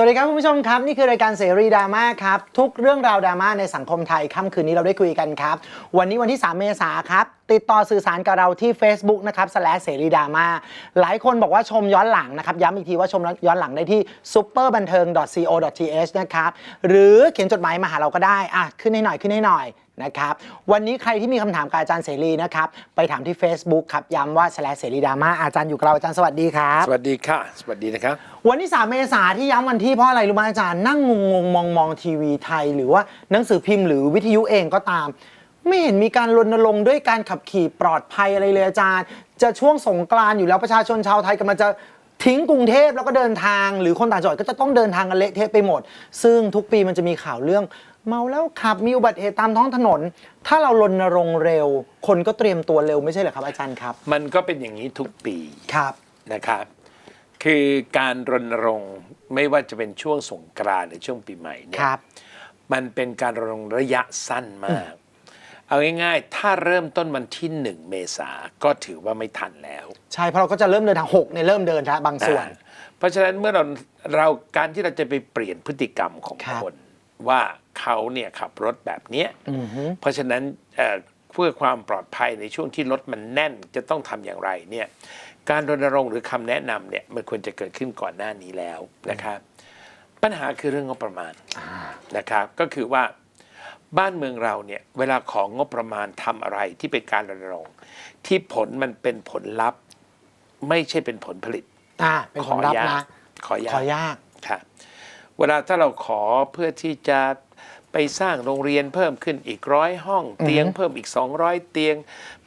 สวัสดีครับคุณผู้ชมครับ นี่คือรายการเสรีดราม่าครับ ทุกเรื่องราวดราม่าในสังคมไทยค่ำคืนนี้เราได้คุยกันครับ วันนี้วันที่ 3 เมษายนครับ ติดต่อสื่อสารกับเราที่ Facebook นะครับสแลเสรีดราม่าหลายคนบอกว่าชมย้อนหลังนะครับ ย้ำอีกทีว่าชมย้อนหลังได้ที่ superbanteung.co.th นะครับหรือเขียนจดหมายมาหาเราก็ได้อะขึ้นให้หน่อยขึ้นให้หน่อยนะครับวันนี้ใครที่มีคำถามกับอาจารย์เสรีนะครับไปถามที่ Facebook ครับย้ำว่าสแลเสรีดราม่าอาจารย์อยู่กับเราอาจารย์สวัสดีครับ สวัสดีค่ะ สวัสดีนะครับ วันที่ 3 เมษาที่ย้ำวันที่เพราะอะไรรู้ไหมอาจารย์นั่งงงงๆมองมองทีวีไทย หรือว่าหนังสือพิมพ์หรือวิทยุเองก็ตาม ไม่เห็นมีการรณรงค์ด้วยการขับขี่ปลอดภัยอะไรเลยอาจารย์ จะช่วงสงกรานต์อยู่แล้วประชาชนชาวไทยกำลังจะทิ้งกรุงเทพแล้วก็เดินทาง หรือคนต่างจังหวัดก็จะต้องเดินทางกันเละเทะไปหมด ซึ่งทุกปีมันจะมีข่าวเรื่อง เมาแล้วขับมีอุบัติเหตุตามท้องถนน ถ้าเรารณรงค์เร็ว คนก็เตรียมตัวเร็วไม่ใช่เหรอครับอาจารย์ครับมันก็เป็นอย่างนี้ทุกปีครับนะครับ คือการรณรงค์ไม่ว่าจะเป็นช่วงสงกรานต์หรือช่วงปีใหม่เนี่คยรับมันเป็นการรณรงค์ระยะสั้นมาก เอาง่ายๆ ถ้าเริ่มต้นวันที่หนึ่งเมษาก็ถือว่าไม่ทันแล้วใช่เพราะเราก็จะเริ่มเดินทางหกเนี่ยเริ่มเดินแล้วบางส่วน อ่าเพราะฉะนั้นเมื่อเราเราการที่เราจะไปเปลี่ยนพฤติกรรมของครับ คนว่าเขาเนี่ยขับรถแบบเนี้ย อือฮึเพราะฉะนั้นเอ่อเพื่อความปลอดภัยในช่วงที่รถมันแน่นจะต้องทำอย่างไรเนี่ยการรณรงค์หรือคำแนะนำเนี่ยมันควรจะเกิดขึ้นก่อนหน้านี้แล้วนะครับปัญหาคือเรื่องงบประมาณนะครับก็คือว่า บ้านเมืองเราเนี่ยเวลาของงบประมาณทำอะไรที่เป็นการรณรงค์ที่ผลมันเป็นผลลัพธ์ ไม่ใช่เป็นผลผลิตอ่าเป็นของรับขอยานะกขอยากขอยากค่ะเวลาถ้าเราขอเพื่อที่จะ ไปสร้างโรงเรียนเพิ่มขึ้นอีกร้อยห้อง เตียงเพิ่มอีก 200 เตียง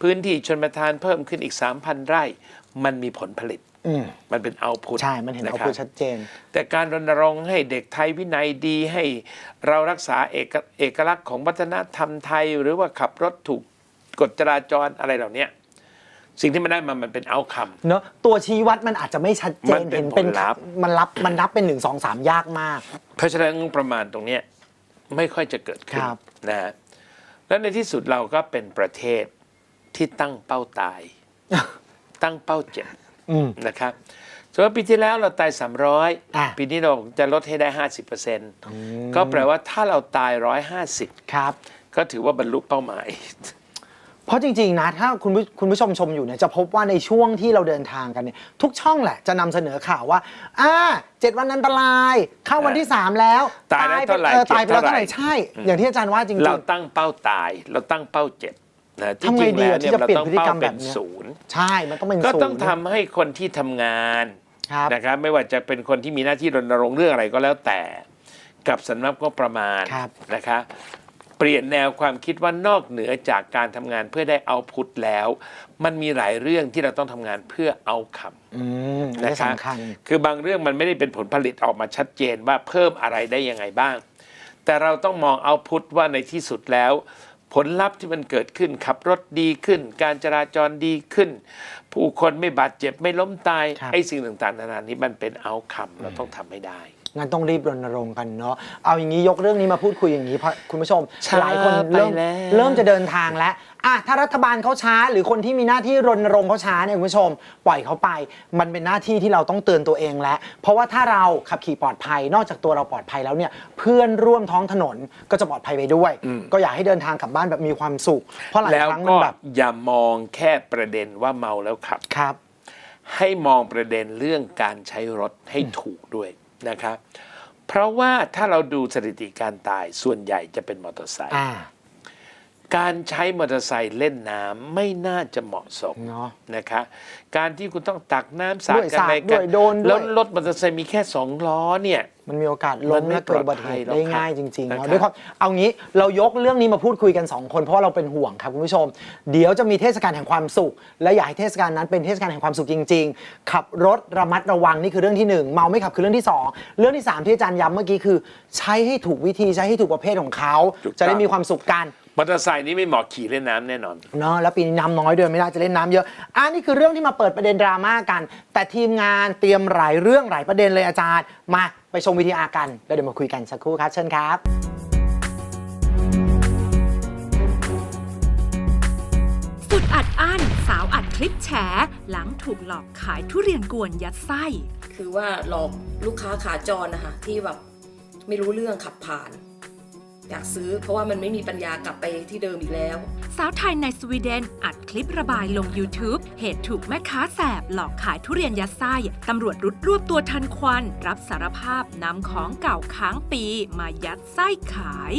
พื้นที่ชนประทานเพิ่มขึ้นอีก 3,000 ไร่ มันมีผลผลิตอืมมันเป็นเอาพุทใช่ มันเห็นเอาพูดชัดเจน แต่การรณรงค์ให้เด็กไทยวินัยดีให้เรารักษาเอกเอกลักษณ์ของวัฒนธรรมไทย หรือว่าขับรถถูกกฎจราจรอะไรเหล่าเนี้ยสิ่งที่มันได้มามันเป็นเอาคำเนอะตัวชี้วัดมันอาจจะไม่ชัดเจมันนเป็นเห็นเป็นผลลัพธ์มันรับมันนับเป็นหนึ่งสองสามยากมาก เพราะฉะนั้นงบประมาณตรงเนี้ย ไม่ค่อยจะเกิดขึ้นครับนะฮะแล้วในที่สุดเราก็เป็นประเทศที่ตั้งเป้าตาย ตั้งเป้าเจ็บอืมนะครับสมมติปีที่แล้วเราตายอะ300 ปีนี้เราจะลดให้ได้ 50%ก็แปลว่าถ้าเราตาย 150 ครับ ก็ถือว่าบรรลุเป้าหมาย เพราะจริงๆนะถ้าคุณผู้คุณผู้ชมชมอยู่เนี่ยจะพบว่าในช่วงที่เราเดินทางกันเนี่ยทุกช่องแหละจะนำเสนอข่าวว่าอ่าเจ็ดวันอันตราย เข้าวันที่ 3 แล้วตายแล้วไปเท่าไหร่ออตายไปแล้วเจ็บเท่าเท่าไหไหร่ร่ใช่อย่างที่อาจารย์ว่าจริง เราตั้งเป้าตาย เราตั้งเป้าเจ็บนะที่ทำจไงริงดีแล้วอะเนี่ยที่จะเราเปลี่ยนต้องพฤติกรเป้ารมเป็แบบนเนี้ย ศูนย์ๆใช่มันต้องเป็นก็ศูนย์ต้องทำให้คนที่ทำงานครับ นะครับไม่ว่าจะเป็นคนที่มีหน้าที่รณรงค์เรื่องอะไรก็แล้วแต่ กับสำนักงบประมาณครับ นะคะเปลี่ยนแนวความคิดว่านอกเหนือจากการทำงานเพื่อได้เอาพุทแล้ว มันมีหลายเรื่องที่เราต้องทำงานเพื่อเอาคำอืมนะนี่ครับสำคัญคือบางเรื่องมันไม่ได้เป็นผลผลิตออกมาชัดเจนว่าเพิ่มอะไรได้ยังไงบ้าง แต่เราต้องมองเอาพุทว่าในที่สุดแล้ว ผลลัพธ์ที่มันเกิดขึ้นขับรถดีขึ้น การจราจรดีขึ้น ผู้คนไม่บาดเจ็บไม่ล้มตายครับไอ้สิ่งต่างๆนานานี้มันเป็นเอาคำเราต้องทำให้ได้ งั้นต้องรีบรณรงค์กันเนาะเอาอย่างนี้ยกเรื่องนี้มาพูดคุยอย่างนี้เพราะคุณผู้ชม ช้าหลายคนเริ่มไปแล้ว เริ่มจะเดินทางแล้วอะถ้ารัฐบาลเขาช้า หรือคนที่มีหน้าที่รณรงค์เขาช้าเนี่ยคุณผู้ชม ปล่อยเขาไป มันเป็นหน้าที่ที่เราต้องเตือนตัวเองแล้ว เพราะว่าถ้าเราขับขี่ปลอดภัยนอกจากตัวเราปลอดภัยแล้วเนี่ยเพื่อนร่วมท้องถนนก็จะปลอดภัยไปด้วย ก็อยากให้เดินทางกลับบ้านแบบมีความสุข เพราะหลายแล้วครั้งมัก็นแบบอย่ามองแค่ประเด็นว่าเมาแล้วขับ ครับ ให้มองประเด็นเรื่องการใช้รถให้ถูกด้วย นะครับ เพราะว่าถ้าเราดูสถิติการตายส่วนใหญ่จะเป็นมอเตอร์ไซค์ การใช้มอเตอร์ไซค์เล่นน้ำไม่น่าจะเหมาะสมเนาะนะคะ การที่คุณต้องตักน้ำสาดด้วยกันสาดอะไรด้กัวยโดนด้วย แล้วรถมอเตอร์ไซค์มีแค่สองล้อเนี่ย มันมีโอกาสมัล้นมไม่และเกิดอุบัติเหตุปลอดภัได้ยหรอกง่ายครับจริงๆนะเนาะครับด้วยความเอางี้เรายกเรื่องนี้มาพูดคุยกัน 2 คนเพราะว่าเราเป็นห่วงครับคุณผู้ชม เดี๋ยวจะมีเทศกาลแห่งความสุข และอยากให้เทศกาลนั้นเป็นเทศกาลแห่งความสุขจริง ๆ ขับรถระมัดระวังนี่คือเรื่องที่หนึ่งเมาไม่ขับคือเรื่องที่สองเรื่องที่สามที่อาจารย์ย้ำเมื่อกี้คือ ใช้ให้ถูกวิธีใช้ให้ถูกประเภทของเขา ถูกต้อง จะได้มีความสุขกัน มอเตอร์ไซค์นี้ไม่เหมาะขี่เล่นน้ำแน่นอน เนาะแล้วปีนี้น้ำน้อยด้วยไม่ได้จะเล่นน้ำเยอะอ่านี่คือเรื่องที่มาเปิดประเด็นดราม่ากัน แต่ทีมงานเตรียมหลายเรื่องหลายประเด็นเลยอาจารย์ มาไปชมวิทยากันแล้วเดี๋ยวมาคุยกันสักครู่ครับเชิญครับ สุดอัดอั้นสาวอัดคลิปลิปแฉ หลังถูกหลอกขายทุเรียนกวนยัดไส้ คือว่าหลอกลูกค้าขาจรนะคะที่แบบไม่รู้เรื่องขับผ่าน อยากซื้อเพราะว่ามันไม่มีปัญญากลับไปที่เดิมอีกแล้ว สาวไทยในสวีเดนอัดคลิประบายลง YouTube เหตุถูกแม่ค้าแสบ หลอกขายทุเรียนยัดไส้ตำรวจรุดรวบตัวทันควัน รับสารภาพนำของเก่าค้างปีมายัดไส้ขาย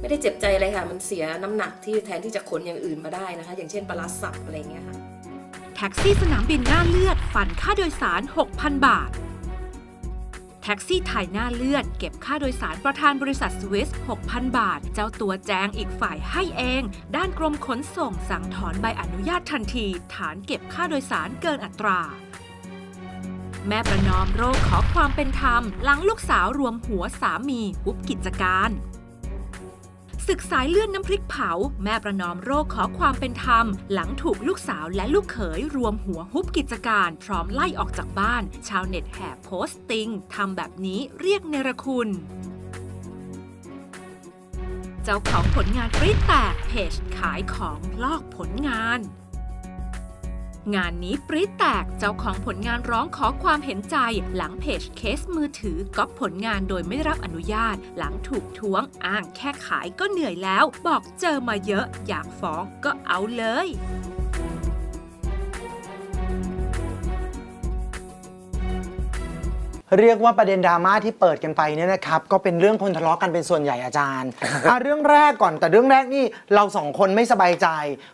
ไม่ได้เจ็บใจอะไรค่ะ มันเสียน้ำหนักที่แทนที่จะขนอย่างอื่นมาได้นะคะ อย่างเช่นปลาร้าสับอะไรอย่างเงี้ยค่ะ แท็กซี่สนามบินหน้าเลือด ฝันค่าโดยสาร 6,000 บาท แท็กซี่ไทยหน้าเลือด เก็บค่าโดยสารประธานบริษัทสวิส 6,000 บาท เจ้าตัวแจ้งอีกฝ่ายให้เอง ด้านกรมขนส่งสั่งถอนใบอนุญาตทันที ฐานเก็บค่าโดยสารเกินอัตราแม่ประนอมโรคขอความเป็นธรรม หลังลูกสาวรวมหัวสามีฮุบกิจการ ศึกสายเลื่อนน้ำพริกเผา แม่ประนอมโรคขอความเป็นธรรม หลังถูกลูกสาวและลูกเขยรวมหัวฮุบกิจการ พร้อมไล่ออกจากบ้าน ชาวเน็ตแห่โพสต์ติงทำแบบนี้เรียกเนรคุณเจ้าของผลงานปริ้แตกเพจขายของลอกผลงาน งานนี้ปริแตกเจ้าของผลงานร้องขอความเห็นใจ หลังเพจเคสมือถือก๊อปผลงานโดยไม่รับอนุญาต หลังถูกท้วงอ้างแค่ขายก็เหนื่อยแล้ว บอกเจอมาเยอะ อยากฟ้องก็เอาเลย เรียกว่าประเด็นดราม่าที่เปิดกันไปเนี่ยนะครับ ก็เป็นเรื่องคนทะเลาะกันเป็นส่วนใหญ่อาจารย์ อะเรื่องแรกก่อนแต่เรื่องแรกนี่เราสองคนไม่สบายใจ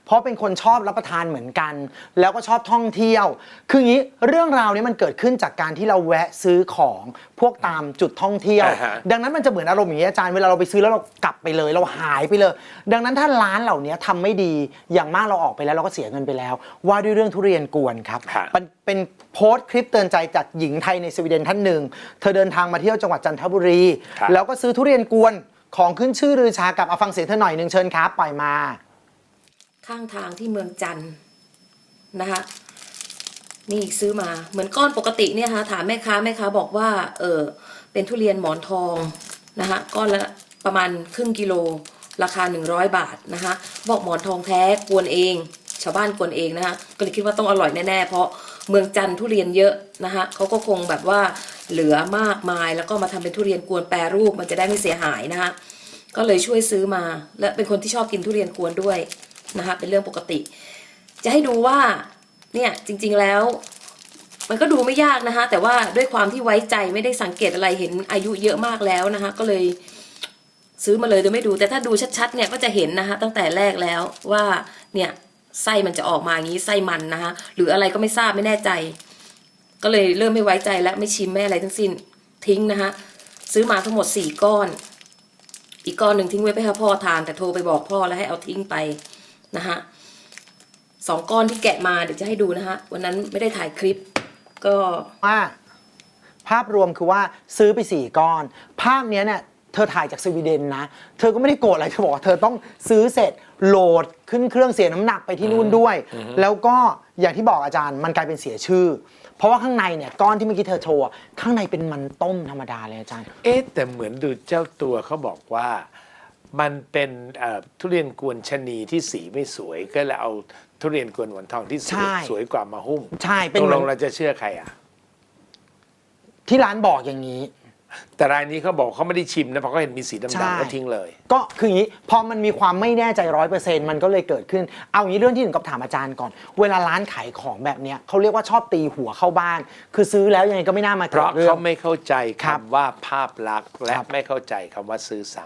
เพราะเป็นคนชอบรับประทานเหมือนกัน แล้วก็ชอบท่องเที่ยว คืออย่างนี้เรื่องราวนี้มันเกิดขึ้นจากการที่เราแวะซื้อของพวกตามจุดท่องเที่ยว อ่าฮะ ดังนั้นมันจะเหมือนอารมณ์อย่างนี้อาจารย์เวลาเราไปซื้อแล้วเรากลับไปเลย เราหายไปเลย ดังนั้นถ้าร้านเหล่านี้ทำไม่ดีอย่างมากเราออกไปแล้วเราก็เสียเงินไปแล้ว ว่าด้วยเรื่องทุเรียนกวนครับ ครับเป็นเป็นโพสต์คลิปเตือนใจจากหญิงไทยในสวีเดนท่านหนึ่ง เธอเดินทางมาเที่ยวจังหวัดจันทบุรี ครับ แล้วก็ซื้อทุเรียนกวนของขึ้นชื่อรือชากับเอาฟังเสียงเธอหน่อยหนึ่งเชิญครับปล่อยมา ข้างทางที่เมืองจันทร์นะคะนี่ซื้อมาเหมือนก้อนปกติเนี่ยค่ะถามแม่ค้าแม่ค้าบอกว่า เออเป็นทุเรียนหมอนทองนะคะก้อนละประมาณครึ่งกิโลราคา 100 บาทนะคะบอกหมอนทองแท้กวนเอง ชาวบ้านกวนเองนะคะก็เลยคิดว่าต้องอร่อยแน่ๆเพราะ เมืองจันทุเรียนเยอะนะคะเขาก็คงแบบว่าเหลือมากมายแล้วก็มาทำเป็นทุเรียนกวนแปรรูปมันจะได้ไม่เสียหายนะคะก็เลยช่วยซื้อมา และเป็นคนที่ชอบกินทุเรียนกวนด้วยนะคะเป็นเรื่องปกติ จะให้ดูว่าเนี่ยจริงๆแล้วมันก็ดูไม่ยากนะคะแต่ว่าด้วยความที่ไว้ใจไม่ได้สังเกตอะไรเห็นอายุเยอะมากแล้วนะคะก็เลยซื้อมาเลยโดยไม่ดู แต่ถ้าดูชัดๆเนี่ยก็จะเห็นนะคะตั้งแต่แรกแล้วว่าเนี่ย ไส้มันจะออกมาอย่างนี้ไส้มันนะคะหรืออะไรก็ไม่ทราบไม่แน่ใจ ก็เลยเริ่มไม่ไว้ใจและไม่ชิมไม่อะไรทั้งสิ้นทิ้งนะคะซื้อมาทั้งหมดสี่ก้อน อีกก้อนหนึ่งทิ้งไว้ให้พ่อทาน แต่โทรไปบอกพ่อแล้วให้เอาทิ้งไปนะคะสองก้อนที่แกะมาเดี๋ยวจะให้ดูนะคะวันนั้นไม่ได้ถ่ายคลิป ก็ว่าภาพรวมคือว่าซื้อไป 4 ก้อน ภาพเนี้ยเนี่ย เธอถ่ายจากสวีเดนนะ เธอก็ไม่ได้โกรธอะไร เธอบอกว่าเธอต้องซื้อเสร็จโหลดขึ้นเครื่องเสียน้ำหนักไปที่นู่นด้วย แล้วก็อย่างที่บอกอาจารย์มันกลายเป็นเสียชื่อ เพราะว่าข้างในเนี่ยก้อนที่เมื่อกี้เธอโชว์อะข้างในเป็นมันต้มธรรมดาเลยอาจารย์ เอ๊ะแต่เหมือนดูเจ้าตัวเขาบอกว่ามันเป็นเอ่อทุเรียนกวนชะนีที่สีไม่สวยก็เลยเอาทุเรียนกวนหมอนทองที่สใช่วยสวยกว่ามาหุ้มใช่เป็นตกเหมืลอนงเราจะเชื่อใครอะ ที่ร้านบอกอย่างนี้ แต่รายนี้เขาบอกเขาไม่ได้ชิมนะเพราะเขาเห็นมีสีใช่ดำๆก็ทิ้งเลย ก็คืออย่างนี้พอมันมีความไม่แน่ใจร้อยเปอร์เซ็นต์มันก็เลยเกิดขึ้น เอางี้เรื่องที่หนึ่งกับถามอาจารย์ก่อน เวลาร้านขายของแบบเนี้ยเขาเรียกว่าชอบตีหัวเข้าบ้าน คือซื้อแล้วยังไงก็ไม่น่ามาเพเกิดราะเรื่อเขาง ไม่เข้าใจครัคำบว่าภาพลักษณ์และครับ ไม่เข้าใจคำว่าซื้อซ้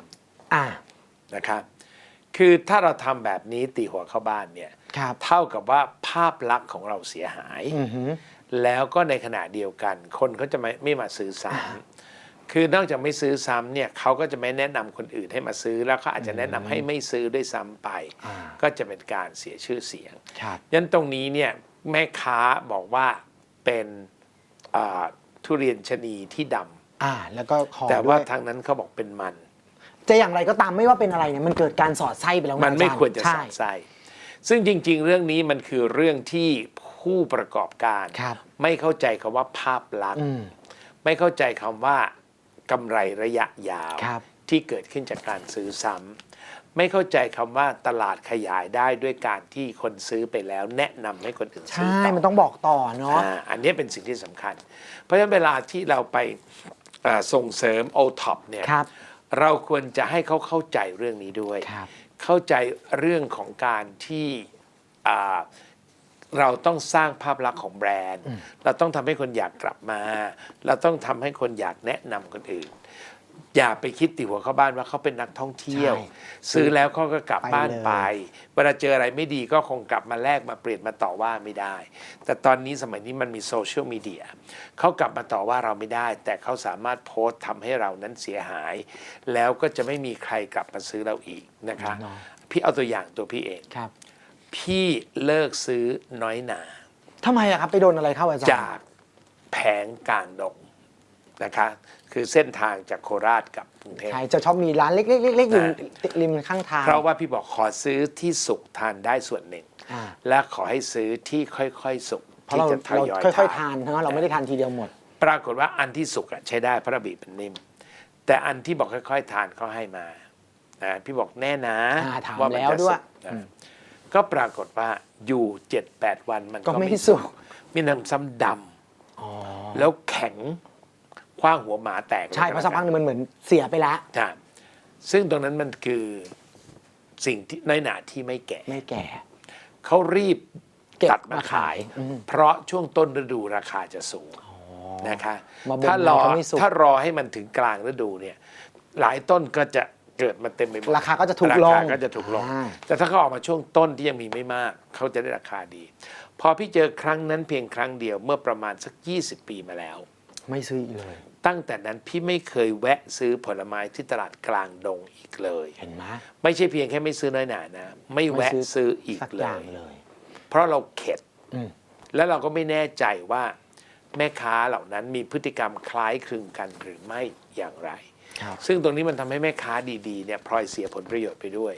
อ่าำนะครับ คือถ้าเราทำแบบนี้ตีหัวเข้าบ้านเนี่ยครับเท่ากับว่าภาพลักษณ์ของเราเสียหาย อือหือ แล้วก็ในขณะเดียวกัน คนเขาจะไม่ไม่มาซื้อซ้ำ คือนอกจากไม่ซื้อซ้ำเนี่ยเขาก็จะไม่แนะนำคนอื่นให้มาซื้อแล้วเขาอาจจะแนะนำให้ไม่ซื้อด้วยซ้ำไปอ่าก็จะเป็นการเสียชื่อเสียงครับยันตรงนี้เนี่ยแม่ค้าบอกว่าเป็นอ่าทุเรียนชะนีที่ดอ่าแล้วก็ขอำแต่ว่าด้วยทางนั้นเขาบอกเป็นมัน จะอย่างไรก็ตามไม่ว่าเป็นอะไรเนี่ยมันเกิดการสอดไส้ไปแล้วมันไม่อาจาย์ควรจะสใช่อดไส้ซึ่งจริง ๆ เรื่องนี้มันคือเรื่องที่ผู้ประกอบการครับไม่เข้าใจคำว่าภาพลักษณ์อืมไม่เข้าใจคำว่า กำไรระยะยาวครับที่เกิดขึ้นจากการซื้อซ้ำไม่เข้าใจคำว่าตลาดขยายได้ด้วยการที่คนซื้อไปแล้ว แนะนำให้คนอื่นซื้อใช่ ต่อมันต้องบอกต่อเนาะอ่าอันนี้เป็นสิ่งที่สำคัญ เพราะฉะนั้นเวลาที่เราไปอ่าส่งเสริม o t o p เนี่ย ครับ เราควรจะให้เขาเข้าใจเรื่องนี้ด้วย ครับ เข้าใจเรื่องของการที่อ่า เราต้องสร้างภาพลักษณ์ของแบรนด์ เราต้องทำให้คนอยากกลับมา เราต้องทำให้คนอยากแนะนำคนอื่น อย่าไปคิดติหัวเข้าบ้านว่าเขาเป็นนักท่องเที่ยว ใช่ซื้อแล้วเขาก็กลับไปบ้านเลยไปเวลาเจออะไรไม่ดีก็คงกลับมาแลกมาเปลี่ยนมาต่อว่าไม่ได้ แต่ตอนนี้สมัยนี้มันมีโซเชียลมีเดียเขากลับมาต่อว่าเราไม่ได้ แต่เขาสามารถโพสต์ทำให้เรานั้นเสียหาย แล้วก็จะไม่มีใครกลับมาซื้อเราอีกนะคะเนาะพี่เอาตัวอย่างตัวพี่เอง ครับ พี่เลิกซื้อน้อยหนาทำไมอะครับ ไปโดนอะไรเข้าอาจารย์จากแผงกลางดงนะคะ คือเส้นทางจากโคราชกับกรุงเทพ ใช่จะชอบมีร้านเล็กๆเล็กๆอยู่อ่าริมข้างทาง เพราะว่าพี่บอกขอซื้อที่สุกทานได้ส่วนหนึ่ง อ่า และขอให้ซื้อที่ค่อยๆสุกเพราะที่เราจะทเรายอยค่อยๆทานเนาะเราไม่ได้ทานทีเดียวหมด ปรากฏว่าอันที่สุกอะใช้ได้เพราะระบีบเป็นนิ่ม แต่อันที่บอกค่อย ๆ ทานเขาให้มานะพี่บอกแน่นะอ่าถามว่ามันแล้วจะด้วยสุกนะ ก็ปรากฏว่าอยู่เจ็ดแปดวันมันก็ก็ไม่ไม่สุสุกกมีน้ำซ้ำดอ๋อำแล้วแข็งคว้างหัวหมาแตกใช่เพราะสักพักหนึงมันเหมือนเสียไปแล้วใช่ซึ่งตรงนั้นมันคือสิ่งที่น้อยหนาที่ไม่แก่ไม่แก่เขารีบเก็บตัดมามาขาขายยอืมเพราะช่วงต้นฤดูราคาจะสูงนะคะมาบ่นถ้ารอเขาไม่สุกถ้ารอให้มันถึงกลางฤดูเนี่ย หลายต้นก็จะ เกิดมาเต็มไปหมดราคาก็จะถูกลงราคาก็จะถูกลง อ่า แต่ถ้าเขาออกมาช่วงต้นที่ยังมีไม่มาก เขาจะได้ราคาดี พอพี่เจอครั้งนั้นเพียงครั้งเดียวเมื่อประมาณสัก 20 ปีมาแล้ว ไม่ซื้ออีกเลย ตั้งแต่นั้นพี่ไม่เคยแวะซื้อผลไม้ที่ตลาดกลางดงอีกเลย เห็นไหมไม่ใช่เพียงแค่ไม่ซื้อน้อยหนานะ ไม่แวะไม่ซื้อซื้ออีกสักเลอย่างย เลย เพราะเราเข็ด อืม แล้วเราก็ไม่แน่ใจว่าแม่ค้าเหล่านั้นมีพฤติกรรมคล้ายคลึงกันหรือไม่อย่างไรครับ ซึ่งตรงนี้มันทำให้แม่ค้าดีๆเนี่ยพลอยเสียผลประโยชน์ไปด้วย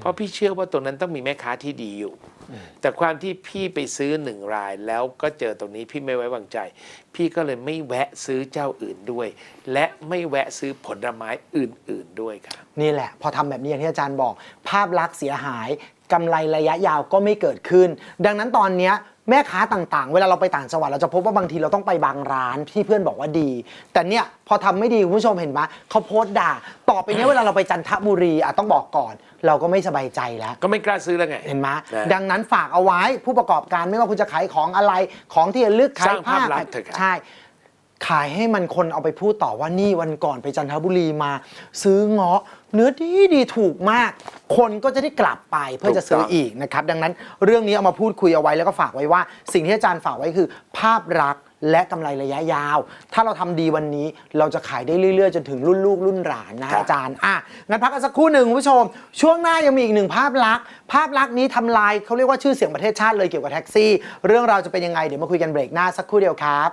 เพราะพี่เชื่อว่าตรงนั้นต้องมีแม่ค้าที่ดีอยู่ แต่ความที่พี่ไปซื้อหนึ่งรายแล้วก็เจอตรงนี้พี่ไม่ไว้วางใจ พี่ก็เลยไม่แวะซื้อเจ้าอื่นด้วย และไม่แวะซื้อผลไม้อื่น ๆด้วยครับนี่แหละ พอทำแบบนี้อย่างที่อาจารย์บอก ภาพลักษณ์เสียหายกำไรระยะยาวก็ไม่เกิดขึ้น ดังนั้นตอนเนี้ย แม่ค้าต่างๆ เวลาเราไปต่างจังหวัดเราจะพบว่าบางทีเราต้องไปบางร้านที่เพื่อนบอกว่าดี แต่เนี่ยพอทำไม่ดีคุณผู้ชมเห็นไหมเขาโพสต์ด่า ต่อไปเนี้ยเวลาเราไปจันทบุรีอะต้องบอกก่อน เราก็ไม่สบายใจแล้ว ก็ไม่กล้าซื้อแล้วไง เห็นไหมนะ ดังนั้นฝากเอาไว้ผู้ประกอบการไม่ว่าคุณจะขายของอะไร ของที่ระลึกสขายร้างผ้าภาพลักษณ์เถอะครับ ใช่ ขายให้มันคนเอาไปพูดต่อว่านี่วันก่อนไปจันทบุรีมา ซื้อเงาะ เนื้อดีดีถูกมาก คนก็จะได้กลับไปเพื่อจะซื้ออีกนะครับ ดังนั้นเรื่องนี้เอามาพูดคุยเอาไว้แล้วก็ฝากไว้ว่า สิ่งที่อาจารย์ฝากไว้คือ ภาพลักษณ์และกำไรระยะยาว ถ้าเราทำดีวันนี้เราจะขายได้เรื่อยๆ จนถึงรุ่นลูกรุ่นหลานนะครับอาจารย์อะงั้นพักกันสักครู่หนึ่งคุณผู้ชม ช่วงหน้ายังมีอีกหนึ่งภาพลักษณ์ภาพลักษณ์นี้ทำลายเขาเรียกว่าชื่อเสียงประเทศชาติเลยเกี่ยวกับแท็กซี่ เรื่องราวจะเป็นยังไงเดี๋ยวมาคุยกันเบรกหน้าสักครู่เดียวครับ